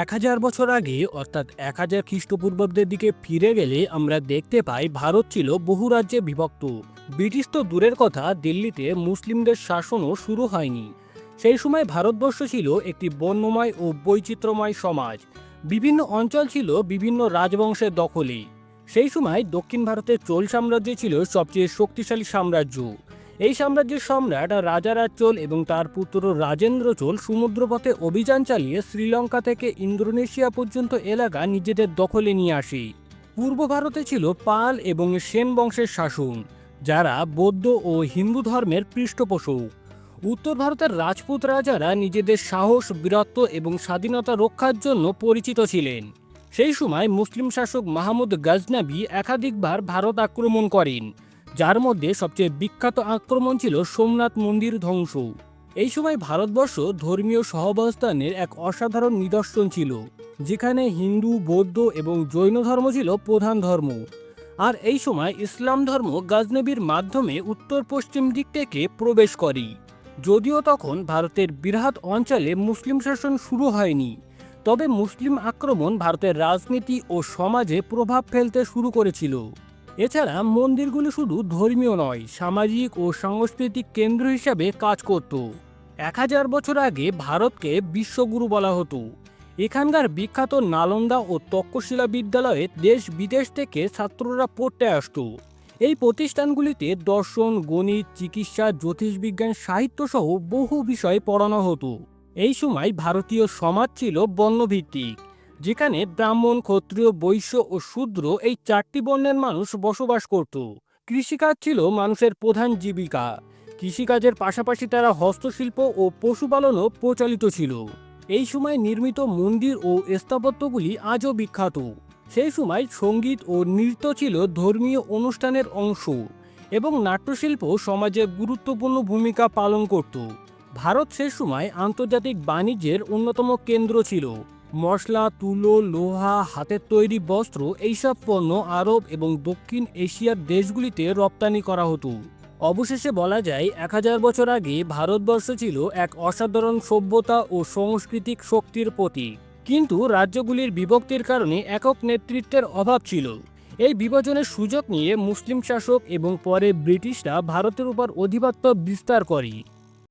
এক হাজার বছর আগে, অর্থাৎ এক হাজার খ্রিস্টপূর্বাব্দের দিকে ফিরে গেলে আমরা দেখতে পাই ভারত ছিল বহু রাজ্যে বিভক্ত। ব্রিটিশ তো দূরের কথা, দিল্লিতে মুসলিমদের শাসনও শুরু হয়নি। সেই সময় ভারতবর্ষ ছিল একটি বর্ণময় ও বৈচিত্র্যময় সমাজ। বিভিন্ন অঞ্চল ছিল বিভিন্ন রাজবংশের দখলে। সেই সময় দক্ষিণ ভারতের চোল সাম্রাজ্য ছিল সবচেয়ে শক্তিশালী সাম্রাজ্য। এই সাম্রাজ্যের সম্রাট রাজারাজ চোল এবং তার পুত্র রাজেন্দ্র চোল সমুদ্রপথে অভিযান চালিয়ে শ্রীলঙ্কা থেকে ইন্দোনেশিয়া পর্যন্ত এলাকা নিজেদের দখলে নিয়ে আসে। পূর্ব ভারতে ছিল পাল এবং সেন বংশের শাসন, যারা বৌদ্ধ ও হিন্দু ধর্মের পৃষ্ঠপোষক। উত্তর ভারতের রাজপুত রাজারা নিজেদের সাহস, বীরত্ব এবং স্বাধীনতা রক্ষার জন্য পরিচিত ছিলেন। সেই সময় মুসলিম শাসক মাহমুদ গাজনাবি একাধিকবার ভারত আক্রমণ করেন। যার মধ্যে সবচেয়ে বিখ্যাত আক্রমণ ছিল সোমনাথ মন্দির ধ্বংস। এই সময় ভারতবর্ষ ধর্মীয় সহাবস্থানের এক অসাধারণ নিদর্শন ছিল, যেখানে হিন্দু, বৌদ্ধ এবং জৈন ধর্ম ছিল প্রধান ধর্ম। আর এই সময় ইসলাম ধর্ম গাজনবীর মাধ্যমে উত্তর পশ্চিম দিক থেকে প্রবেশ করে। যদিও তখন ভারতের বৃহৎ অঞ্চলে মুসলিম শাসন শুরু হয়নি, তবে মুসলিম আক্রমণ ভারতের রাজনীতি ও সমাজে প্রভাব ফেলতে শুরু করেছিল। এছাড়া মন্দিরগুলি শুধু ধর্মীয় নয়, সামাজিক ও সাংস্কৃতিক কেন্দ্র হিসাবে কাজ করত। এক হাজার বছর আগে ভারতকে বিশ্বগুরু বলা হতো। এখানকার বিখ্যাত নালন্দা ও তক্ষশিলা বিদ্যালয়ে দেশ বিদেশ থেকে ছাত্ররা পড়তে আসতো। এই প্রতিষ্ঠানগুলিতে দর্শন, গণিত, চিকিৎসা, জ্যোতিষবিজ্ঞান সাহিত্য সহ বহু বিষয় পড়ানো হতো। এই সময় ভারতীয় সমাজ ছিল বর্ণভিত্তিক। যেখানে ব্রাহ্মণ, ক্ষত্রিয়, বৈশ্য ও শূদ্র এই চারটি বর্ণের মানুষ বসবাস করত। কৃষিকাজ ছিল মানুষের প্রধান জীবিকা। কৃষিকাজের পাশাপাশি তারা হস্তশিল্প ও পশুপালনও প্রচলিত ছিল। এই সময় নির্মিত মন্দির ও স্থাপত্যগুলি আজও বিখ্যাত। সেই সময় সংগীত ও নৃত্য ছিল ধর্মীয় অনুষ্ঠানের অংশ এবং নাট্যশিল্প সমাজে গুরুত্বপূর্ণ ভূমিকা পালন করত। ভারত সে সময় আন্তর্জাতিক বাণিজ্যের অন্যতম কেন্দ্র ছিল। মশলা, তুলো, লোহা, হাতের তৈরি বস্ত্র, এইসব পণ্য আরব এবং দক্ষিণ এশিয়ার দেশগুলিতে রপ্তানি করা হতো। অবশেষে বলা যায়, এক হাজার বছর আগে ভারতবর্ষ ছিল এক অসাধারণ সভ্যতা ও সাংস্কৃতিক শক্তির প্রতীক। কিন্তু রাজ্যগুলির বিভক্তির কারণে একক নেতৃত্বের অভাব ছিল। এই বিভাজনের সুযোগ নিয়ে মুসলিম শাসক এবং পরে ব্রিটিশরা ভারতের উপর অধিপত্য বিস্তার করে।